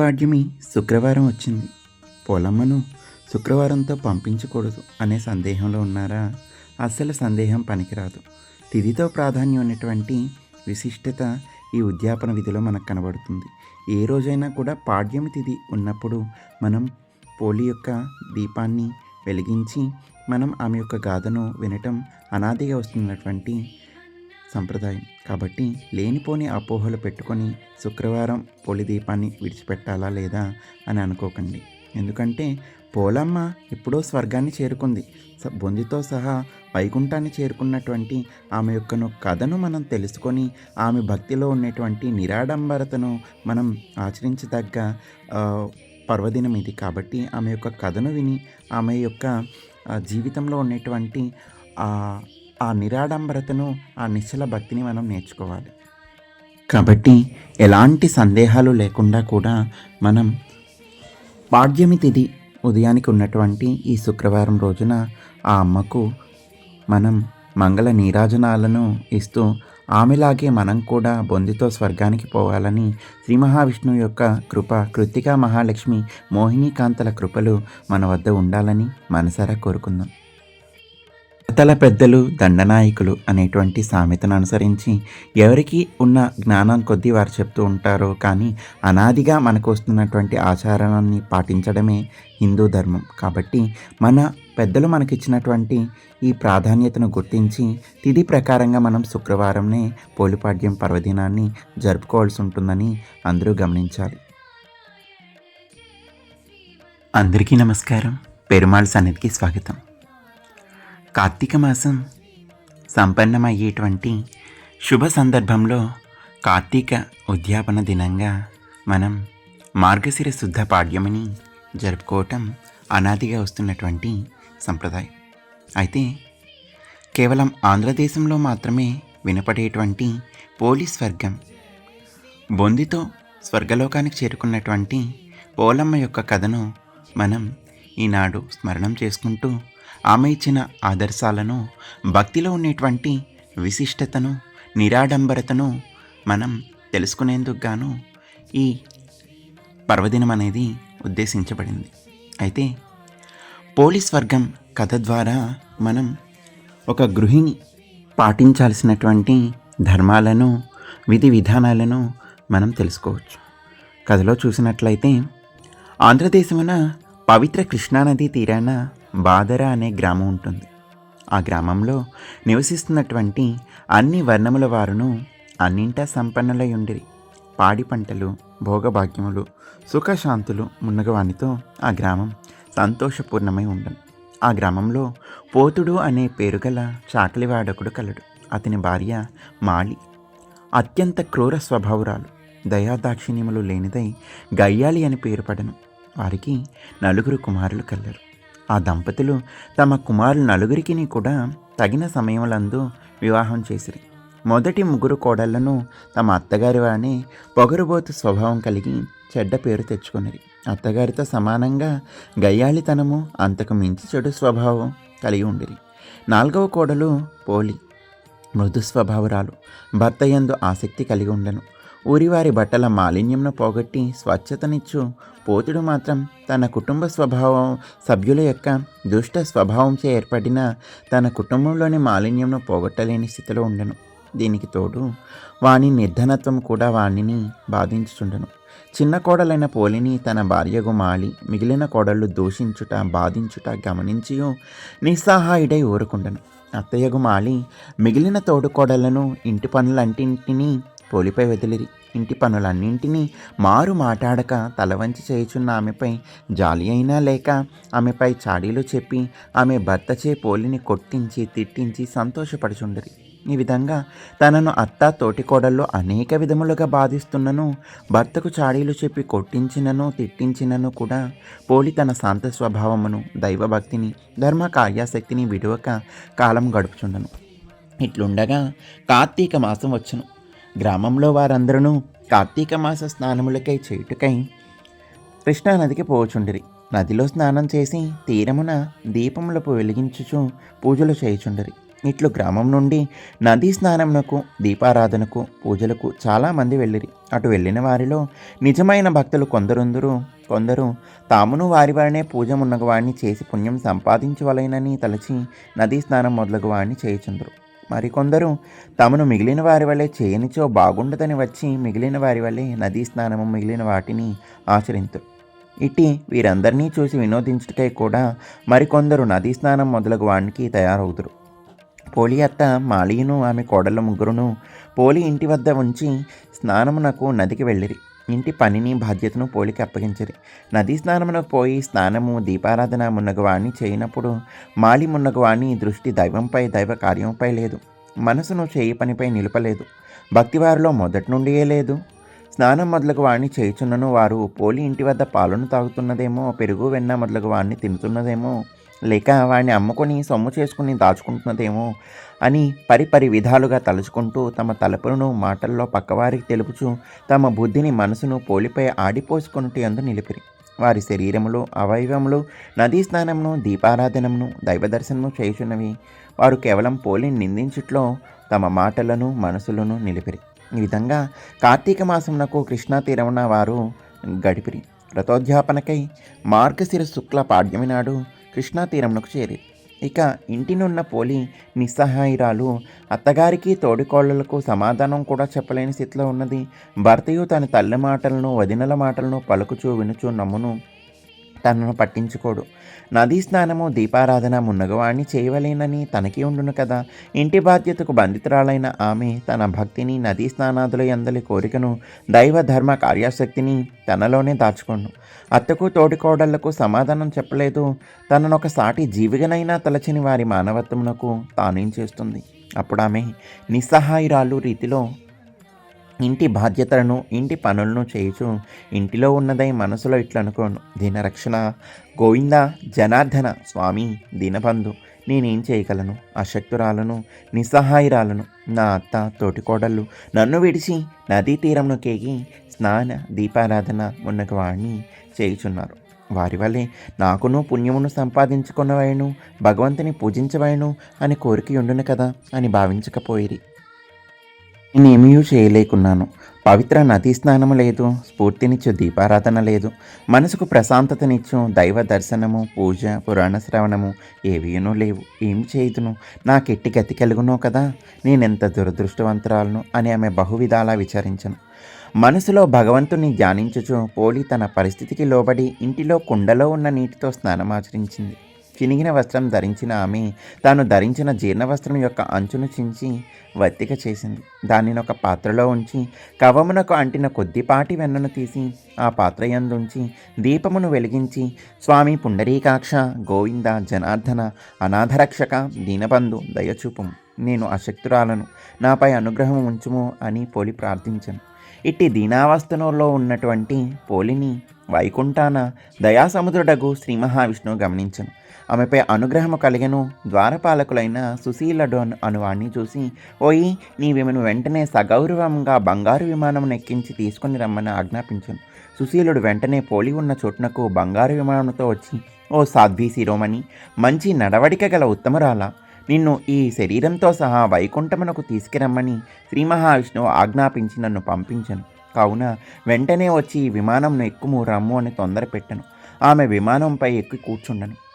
పాడ్యమి శుక్రవారం వచ్చింది. పొలమ్మను శుక్రవారంతో పంపించకూడదు అనే సందేహంలో ఉన్నారా? అస్సలు సందేహం పనికిరాదు. తిథితో ప్రాధాన్యం ఉన్నటువంటి విశిష్టత ఈ ఉద్యాపన విధిలో మనకు కనబడుతుంది. ఏ రోజైనా కూడా పాడ్యమి తిథి ఉన్నప్పుడు మనం పోలి యొక్క దీపాన్ని వెలిగించి మనం ఆమె యొక్క గాథను వినటం అనాదిగా వస్తున్నటువంటి సంప్రదాయం. కాబట్టి లేనిపోని అపోహలు పెట్టుకొని శుక్రవారం పోలి దీపాన్ని విడిచిపెట్టాలా లేదా అని అనుకోకండి. ఎందుకంటే పోలమ్మ ఎప్పుడో స్వర్గాన్ని చేరుకుంది. బొందితో సహా వైకుంఠాన్ని చేరుకున్నటువంటి ఆమె యొక్కను కథను మనం తెలుసుకొని ఆమె భక్తిలో ఉన్నటువంటి నిరాడంబరతను మనం ఆచరించదగ్గ పర్వదినం ఇది. కాబట్టి ఆమె యొక్క కథను విని ఆమె యొక్క జీవితంలో ఉన్నటువంటి ఆ నిరాడంబరతను ఆ నిశ్చల భక్తిని మనం నేర్చుకోవాలి. కాబట్టి ఎలాంటి సందేహాలు లేకుండా కూడా మనం పాడ్యమి తిథి ఉదయానికి ఉన్నటువంటి ఈ శుక్రవారం రోజున ఆ అమ్మకు మనం మంగళ నీరాజనాలను ఇస్తూ ఆమెలాగే మనం కూడా బొందితో స్వర్గానికి పోవాలని శ్రీ మహావిష్ణువు యొక్క కృప కృత్తికా మహాలక్ష్మి మోహినీకాంతల కృపలు మన వద్ద ఉండాలని మనసారా కోరుకుందాం. పెద్దల పెద్దలు దండనాయకులు అనేటువంటి సామెతను అనుసరించి ఎవరికి ఉన్న జ్ఞానం కొద్దీ వారు చెప్తూ ఉంటారో కానీ అనాదిగా మనకు వస్తున్నటువంటి ఆచారాన్ని పాటించడమే హిందూ ధర్మం. కాబట్టి మన పెద్దలు మనకిచ్చినటువంటి ఈ ప్రాధాన్యతను గుర్తించి తిథి ప్రకారంగా మనం శుక్రవారంనే పోలిపాడ్యం పర్వదినాన్ని జరుపుకోవాల్సి ఉంటుందని అందరూ గమనించాలి. అందరికీ నమస్కారం. పెరుమాళ్ సన్నిధికి స్వాగతం. కార్తీక మాసం సంపన్నమయ్యేటువంటి శుభ సందర్భంలో కార్తీక ఉద్యాపన దినంగా మనం మార్గశిర శుద్ధ పాడ్యమని జరుపుకోవటం అనాదిగా వస్తున్నటువంటి సంప్రదాయం. అయితే కేవలం ఆంధ్రదేశంలో మాత్రమే వినపడేటువంటి పోలి స్వర్గం బొందితో స్వర్గలోకానికి చేరుకున్నటువంటి పోలమ్మ యొక్క కథను మనం ఈనాడు స్మరణం చేసుకుంటూ ఆమె ఇచ్చిన ఆదర్శాలను భక్తిలో ఉండేటువంటి విశిష్టతను నిరాడంబరతను మనం తెలుసుకునేందుకు గాను ఈ పర్వదినం అనేది ఉద్దేశించబడింది. అయితే పోలీస్ వర్గం కథ ద్వారా మనం ఒక గృహిణి పాటించాల్సినటువంటి ధర్మాలను విధి విధానాలను మనం తెలుసుకోవచ్చు. కథలో చూసినట్లయితే ఆంధ్రదేశమున పవిత్ర కృష్ణానది తీరాన బాదర అనే గ్రామం ఉంటుంది. ఆ గ్రామంలో నివసిస్తున్నటువంటి అన్ని వర్ణముల వారును అన్నింటా సంపన్నులై ఉండిరి. పాడి పంటలు భోగభాగ్యములు సుఖశాంతులు మున్నగవానితో ఆ గ్రామం సంతోషపూర్ణమై ఉండను ఆ గ్రామంలో పోతుడు అనే పేరుగల చాకలివాడకుడు కలడు. అతని భార్య మాళి. అత్యంత క్రూర స్వభావురాలు. దయాదాక్షిణ్యములు లేనిదై గయ్యాలి అని పేరు పడను. వారికి నలుగురు కుమారులు కలరు. ఆ దంపతులు తమ కుమారు నలుగురికి కూడా తగిన సమయములందు వివాహం చేసిరి. మొదటి ముగ్గురు కోడళ్ళను తమ అత్తగారి వానే పొగరుబోతు స్వభావం కలిగి చెడ్డ పేరు తెచ్చుకున్నది అత్తగారితో సమానంగా గయ్యాళితనము అంతకు మించి చెడు స్వభావం కలిగి ఉండిరి. నాలుగవ కోడలు పోలి మృదు స్వభావరాలు భర్త యందు ఆసక్తి కలిగి ఉండను. ఊరివారి బట్టల మాలిన్యంను పోగొట్టి స్వచ్ఛతనిచ్చు. పోతుడు మాత్రం తన కుటుంబ స్వభావం సభ్యుల యొక్క దుష్ట స్వభావంచే ఏర్పడిన తన కుటుంబంలోని మాలిన్యంను పోగొట్టలేని స్థితిలో ఉండను. దీనికి తోడు వాని నిర్ధనత్వం కూడా వాణిని బాధించుచుండను. చిన్న కోడలైన పోలిని తన భార్య మాలి మిగిలిన కోడళ్ళు దూషించుట బాధించుట గమనించియు నిస్సహాయుడై ఊరుకుండను. అత్తయ్య మాలి మిగిలిన తోడుకోడలను ఇంటి పనులంటింటినీ పోలిపై వదిలిరి. ఇంటి పనులన్నింటినీ మారు మాట్లాడక తలవంచి చేయుచున్న ఆమెపై జాలి అయినా లేక ఆమెపై చాడీలు చెప్పి ఆమె భర్తచే పోలిని కొట్టించి తిట్టించి సంతోషపడుచుండరి. ఈ విధంగా తనను అత్త తోటికోడల్లో అనేక విధములుగా బాధిస్తున్నను భర్తకు చాడీలు చెప్పి కొట్టించినను తిట్టించినను కూడా పోలి తన శాంత స్వభావమును దైవభక్తిని ధర్మ కార్యాశక్తిని విడువక కాలం గడుపుచుండను. ఇట్లుండగా కార్తీక మాసం వచ్చును. గ్రామంలో వారందరూ కార్తీక మాస స్నానములకై చేయుటకై కృష్ణానదికి పోచుండిరి. నదిలో స్నానం చేసి తీరమున దీపములకు వెలిగించుచు పూజలు చేయుచుండరి. ఇట్లు గ్రామం నుండి నదీ స్నానమునకు దీపారాధనకు పూజలకు చాలామంది వెళ్ళిరి. అటు వెళ్ళిన వారిలో నిజమైన భక్తులు కొందరుందరు. కొందరు తామును వారి వారినే పూజ వాడిని చేసి పుణ్యం సంపాదించవలెనని తలచి నదీ స్నానం మొదలగు వాడిని చేయుచుందరు. మరికొందరు తమను మిగిలిన వారి వల్లే చేయనిచో బాగుండదని వచ్చి మిగిలిన వారి వల్లే నదీ స్నానము మిగిలిన వాటిని ఆచరింతురు ఇట్టి వీరందరినీ చూసి వినోదించుటకై కూడా మరికొందరు నదీ స్నానం మొదలగు వానికి తయారవుతురు పోలి అత్త మాలియును ఆమె కోడళ్ళ ముగ్గురును పోలి ఇంటి వద్ద ఉంచి స్నానమునకు నదికి వెళ్ళిరి. ఇంటి పనిని బాధ్యతను పోలికి అప్పగించిరి. నదీ స్నానమునకు పోయి స్నానము దీపారాధన మున్నగవాణ్ణి చేయనప్పుడు మాలి మున్నగవాణ్ణి దృష్టి దైవంపై దైవ కార్యంపై లేదు. మనసును చేయి పనిపై నిలపలేదు. భక్తివారిలో మొదటి నుండియే లేదు. స్నానం మొదలగు వాడిని చేయుచున్నను వారు పోలి ఇంటి వద్ద పాలను తాగుతున్నదేమో పెరుగు వెన్న మొదలగు వాడిని తింటున్నదేమో లేక వాడిని అమ్ముకొని సొమ్ము చేసుకుని దాచుకుంటున్నదేమో అని పరిపరి విధాలుగా తలుచుకుంటూ తమ తలుపులను మాటల్లో పక్కవారికి తెలుపుచు తమ బుద్ధిని మనసును పోలిపై ఆడిపోసుకొనుటి అందు నిలిపిరి. వారి శరీరములు అవయవములు నదీ స్నానమును దీపారాధనమును దైవదర్శనము చేయుచున్నవి. వారు కేవలం పోలిని నిందించుట్లో తమ మాటలను మనసులను నిలిపిరి. ఈ విధంగా కార్తీక మాసమునకు కృష్ణా తీరమున వారు గడిపిరి. రథోధ్యాపనకై మార్గశిర శుక్ల పాడ్యమి నాడు కృష్ణా తీరంలోకి చేరి. ఇక ఇంటినున్న పోలి నిస్సహాయిరాలు అత్తగారికి తోడికోళ్ళకు సమాధానం కూడా చెప్పలేని స్థితిలో ఉన్నది. భర్తయు తన తల్లి మాటలను వదినల మాటలను పలుకుచూ వినుచూ నమ్మును. తనను పట్టించుకోడు. నదీ స్నానము దీపారాధన మున్నగవాణ్ణి చేయవలేనని తనకి ఉండును కదా. ఇంటి బాధ్యతకు బంధితురాలైన ఆమె తన భక్తిని నదీ స్నానాదుల ఎందలి కోరికను దైవ ధర్మ కార్యాశక్తిని తనలోనే దాచుకోను అత్తకు తోడికోడళ్ళకు సమాధానం చెప్పలేదు. తననొక సాటి జీవిగనైనా తలచని వారి మానవత్వమునకు తానేం చేస్తుంది? అప్పుడు ఆమె నిస్సహాయురాలు రీతిలో ఇంటి బాధ్యతలను ఇంటి పనులను చేయుచు ఇంటిలో ఉన్నదై మనసులో ఇట్లా అనుకోను దీనరక్షణ గోవింద జనార్దన స్వామి దీనబంధు నేనేం చేయగలను? అశక్తురాలను నిస్సహాయురాలను నా అత్త తోటికోడళ్ళు నన్ను విడిచి నదీ తీరంను కేగి స్నాన దీపారాధన ఉన్నకు వాడిని చేయుచున్నారు. వారి వల్లే నాకును పుణ్యమును సంపాదించుకున్నవైను భగవంతుని పూజించవైను అని కోరిక ఉండును కదా అని భావించకపోయిరి. నేనేమీ చేయలేకున్నాను. పవిత్ర నదీ స్నానము లేదు స్ఫూర్తినిచ్చు దీపారాధన లేదు. మనసుకు ప్రశాంతతనిచ్చు దైవ దర్శనము పూజ పురాణ శ్రవణము ఏవీనూ లేవు. ఏం చేయుదును? నాకెట్టి గతి కలుగునో కదా? నేనెంత దురదృష్టవంతురాలను? అని ఆమె బహువిధాలా విచారించను. మనసులో భగవంతుని ధ్యానించుచు పోలి తన పరిస్థితికి లోబడి ఇంటిలో కుండలో ఉన్న నీటితో స్నానమాచరించింది. చినిగిన వస్త్రం ధరించిన ఆమె తాను ధరించిన జీర్ణ వస్త్రం యొక్క అంచును చించి వత్తిక చేసింది. దానిని ఒక పాత్రలో ఉంచి కవమునకు అంటిన కొద్దిపాటి వెన్నను తీసి ఆ పాత్ర యందుంచి దీపమును వెలిగించి స్వామి పుండరీకాక్ష గోవింద జనార్దన అనాథరక్షక దీనబంధు దయచూపము నేను అశక్తురాలను నాపై అనుగ్రహం ఉంచుము అని పోలి ప్రార్థించాను. ఇట్టి దీనావస్థలో ఉన్నటువంటి పోలిని వైకుంఠాన దయాసముద్రుడగు శ్రీ మహావిష్ణువు గమనించను. ఆమెపై అనుగ్రహము కలిగను. ద్వారపాలకులైన సుశీల డోన్ అనువాణ్ణి చూసి ఓయి నీవేమను వెంటనే సగౌరవంగా బంగారు విమానం ఎక్కించి తీసుకుని రమ్మని ఆజ్ఞాపించాను. సుశీలుడు వెంటనే పోలి ఉన్న చోటునకు బంగారు విమానంతో వచ్చి ఓ సాధ్వి శిరోమణి మంచి నడవడిక గల ఉత్తమరాల. నిన్ను ఈ శరీరంతో సహా వైకుంఠమునకు తీసుకురమ్మని శ్రీ మహావిష్ణువు ఆజ్ఞాపించి నన్ను పంపించను. కావున వెంటనే వచ్చి విమానంను ఎక్కుము రమ్ము అని తొందర పెట్టను ఆమె విమానంపై ఎక్కి కూర్చుండను.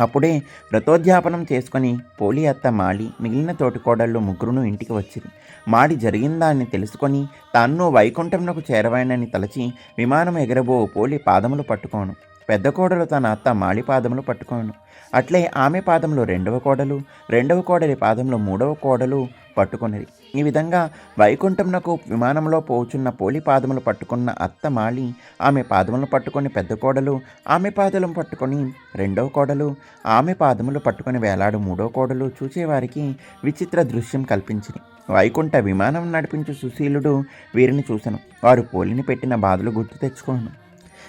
అప్పుడే వ్రతోద్యాపనం చేసుకొని పోలి అత్త మాడి మిగిలిన తోటికోడళ్ళు ముగ్గురును ఇంటికి వచ్చింది మాడి జరిగిందాన్ని తెలుసుకొని తాను వైకుంఠంనకు చేరవాయనని తలచి విమానం ఎగరబో పోలి పాదములు పట్టుకోను. పెద్ద కోడలు తన అత్త మాళి పాదములు పట్టుకోను. అట్లే ఆమె పాదంలో రెండవ కోడలు రెండవ కోడలి పాదంలో మూడవ కోడలు పట్టుకొనిరి. ఈ విధంగా వైకుంఠంనకు విమానంలో పోచున్న పోలి పాదములు పట్టుకున్న అత్త మాలి ఆమె పాదములు పట్టుకొని పెద్ద కోడలు ఆమె పాదములు పట్టుకొని రెండో కోడలు ఆమె పాదములు పట్టుకొని వేలాడు మూడో కోడలు చూచేవారికి విచిత్ర దృశ్యం కల్పించింది వైకుంఠ విమానం నడిపించు సుశీలుడు వీరిని చూశాను వారు పోలిని పెట్టిన బాధలు గుర్తు తెచ్చుకోను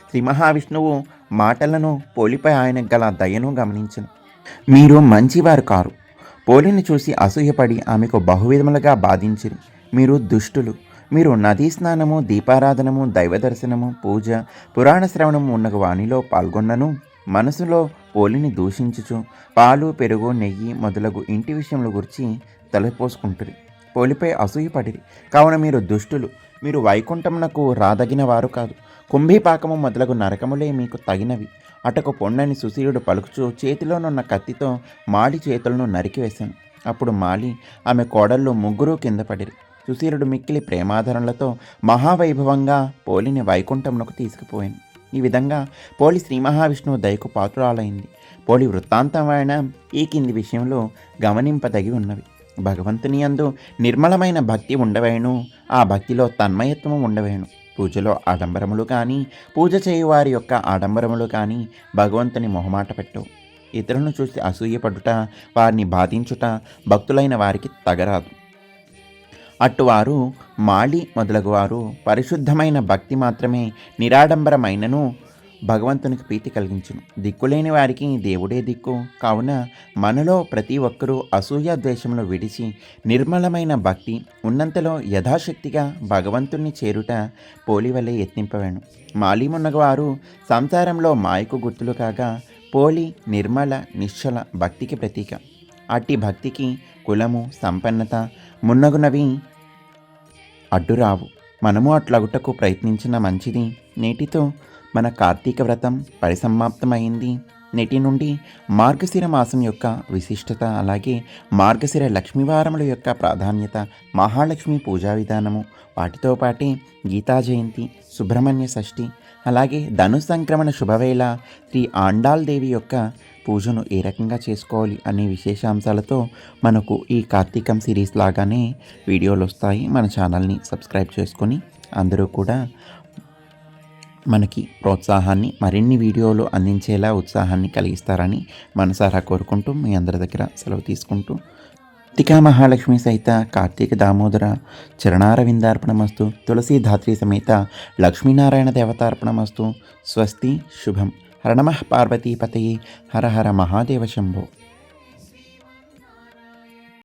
శ్రీ మహావిష్ణువు మాటలను పోలిపై ఆయన గల దయను గమనించను. మీరు మంచివారు కారు. పోలిని చూసి అసూయపడి ఆమెకు బహువిధములుగా బాధించిరి. మీరు దుష్టులు. మీరు నదీ స్నానము దీపారాధనము దైవ దర్శనము పూజ పురాణ శ్రవణము ఉన్న వాణిలో పాల్గొన్నను. మనసులో పోలిని దూషించుచు పాలు పెరుగు నెయ్యి మొదలగు ఇంటి విషయముల గురించి తలపోసుకుంటుంది పోలిపై అసూయపడిరి. కావున మీరు దుష్టులు. మీరు వైకుంఠమునకు రాదగిన వారు కాదు. కుంభీపాకము మొదలగు నరకములే మీకు తగినవి. అటకు పొండని సుశీలుడు పలుకుచూ చేతిలోనున్న కత్తితో మాలి చేతులను నరికివేశాను అప్పుడు మాలి ఆమె కోడళ్ళు ముగ్గురు కింద పడిరి. సుశీలుడు మిక్కిలి ప్రేమాధరణలతో మహావైభవంగా పోలిని వైకుంఠమునకు తీసుకుపోయాను ఈ విధంగా పోలి శ్రీ మహావిష్ణువు దయకు పాత్రురాలైంది. పోలి వృత్తాంతమైన ఈ కింది విషయంలో గమనింపదగి ఉన్నవి. భగవంతుని యందు నిర్మలమైన భక్తి ఉండవేను. ఆ భక్తిలో తన్మయత్వం ఉండవేను. పూజలో ఆడంబరములు కానీ పూజ చేయువారి యొక్క ఆడంబరములు కానీ భగవంతుని మొహమాట పెట్టు. ఇతరులను చూసి అసూయపడుట వారిని బాధించుట భక్తులైన వారికి తగరాదు. అట్టువారు మాళి మొదలగువారు పరిశుద్ధమైన భక్తి మాత్రమే నిరాడంబరమైనను భగవంతునికి ప్రీతి కలిగించును. దిక్కులేని వారికి దేవుడే దిక్కు. కావున మనలో ప్రతి ఒక్కరూ అసూయ ద్వేషంలో విడిచి నిర్మలమైన భక్తి ఉన్నంతలో యథాశక్తిగా భగవంతుణ్ణి చేరుట పోలివలే యత్నింపవేను. మాలిమున్నగవారు సంసారంలో మాయకు గుర్తులు కాగా పోలి నిర్మల నిశ్చల భక్తికి ప్రతీక. అట్టి భక్తికి కులము సంపన్నత మున్నగునవి అడ్డురావు. మనము అట్లగుటకు ప్రయత్నించిన మంచిది నేటితో మన కార్తీక వ్రతం పరిసమాప్తమైంది. నేటి నుండి మార్గశిర మాసం యొక్క విశిష్టత అలాగే మార్గశిర లక్ష్మీవారముల యొక్క ప్రాధాన్యత మహాలక్ష్మి పూజా విధానము. వాటితో పాటే గీతా జయంతి సుబ్రహ్మణ్య షష్ఠి అలాగే ధను సంక్రమణ శుభవేళ శ్రీ ఆండాల్ దేవి యొక్క పూజను ఏ రకంగా చేసుకోవాలి అనే విశేషాంశాలతో మనకు ఈ కార్తీకం సిరీస్ లాగానే వీడియోలు వస్తాయి. మన ఛానల్ని సబ్స్క్రైబ్ చేసుకొని అందరూ కూడా మనకి ప్రోత్సాహాన్ని మరిన్ని వీడియోలు అందించేలా ఉత్సాహాన్ని కలిగిస్తారని మనసారా కోరుకుంటూ మీ అందరి దగ్గర సెలవు తీసుకుంటూ తికా మహాలక్ష్మి సహిత కార్తీక దామోదర చరణారవిందార్పణమస్తు తులసి ధాత్రి సమేత లక్ష్మీనారాయణ దేవతార్పణమస్తు స్వస్తి శుభం. హర నమః పార్వతీపతయే హర హర మహాదేవ శంభో.